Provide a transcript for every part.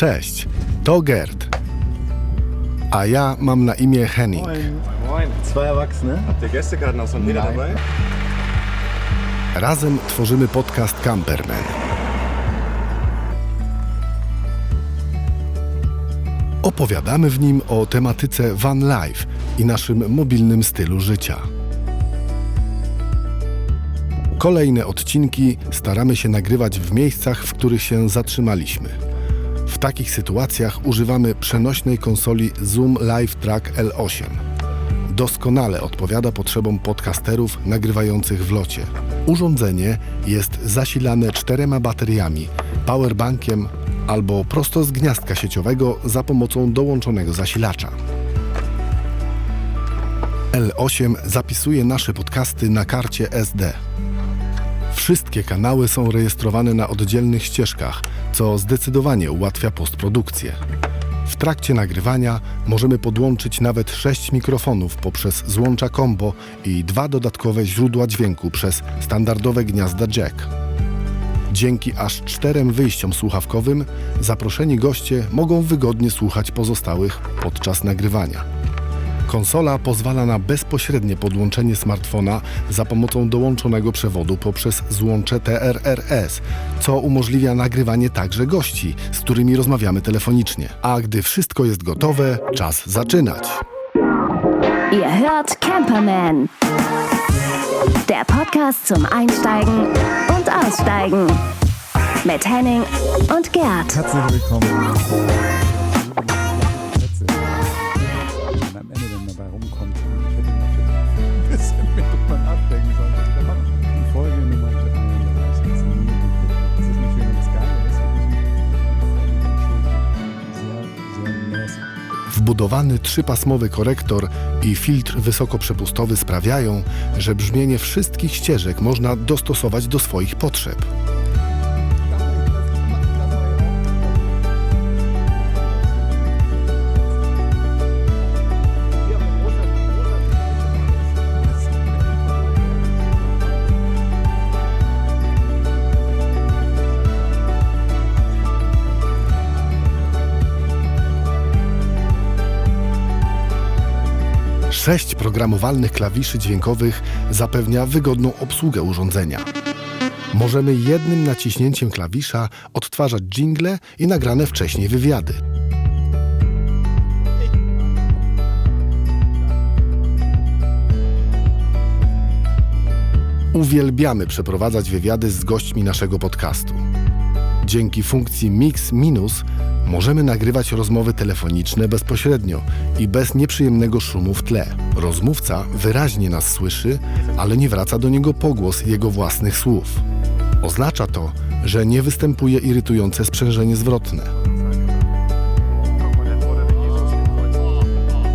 Cześć, to Gerd. A ja mam na imię Henning. Moin. Zwei Erwachsene. Habt ihr Gästekarten aus Peter Nein. dabei? Razem tworzymy podcast Camperman. Opowiadamy w nim o tematyce van life i naszym mobilnym stylu życia. Kolejne odcinki staramy się nagrywać w miejscach, w których się zatrzymaliśmy. Takich sytuacjach używamy przenośnej konsoli Zoom Live Track L8 doskonale odpowiada potrzebom podcasterów nagrywających w locie. Urządzenie jest zasilane czterema bateriami, powerbankiem albo prosto z gniazdka sieciowego za pomocą dołączonego zasilacza. L8 zapisuje nasze podcasty na karcie SD. Wszystkie kanały są rejestrowane na oddzielnych ścieżkach, co zdecydowanie ułatwia postprodukcję. W trakcie nagrywania możemy podłączyć nawet 6 mikrofonów poprzez złącza combo i dwa dodatkowe źródła dźwięku przez standardowe gniazda jack. Dzięki aż czterem wyjściom słuchawkowym zaproszeni goście mogą wygodnie słuchać pozostałych podczas nagrywania. Konsola pozwala na bezpośrednie podłączenie smartfona za pomocą dołączonego przewodu poprzez złącze TRRS, co umożliwia nagrywanie także gości, z którymi rozmawiamy telefonicznie. A gdy wszystko jest gotowe, czas zaczynać. Ihr hört Camperman. Der Podcast zum Einsteigen und Aussteigen. Mit Henning und Gerd. Herzlich willkommen. Wbudowany trzypasmowy korektor i filtr wysokoprzepustowy sprawiają, że brzmienie wszystkich ścieżek można dostosować do swoich potrzeb. Sześć programowalnych klawiszy dźwiękowych zapewnia wygodną obsługę urządzenia. Możemy jednym naciśnięciem klawisza odtwarzać jingle i nagrane wcześniej wywiady. Uwielbiamy przeprowadzać wywiady z gośćmi naszego podcastu. Dzięki funkcji Mix Minus możemy nagrywać rozmowy telefoniczne bezpośrednio i bez nieprzyjemnego szumu w tle. Rozmówca wyraźnie nas słyszy, ale nie wraca do niego pogłos jego własnych słów. Oznacza to, że nie występuje irytujące sprzężenie zwrotne.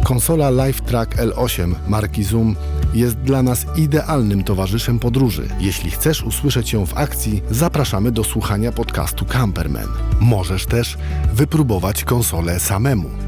Konsola Live Track L8 marki Zoom jest dla nas idealnym towarzyszem podróży. Jeśli chcesz usłyszeć ją w akcji, zapraszamy do słuchania podcastu Camperman. Możesz też wypróbować konsolę samemu.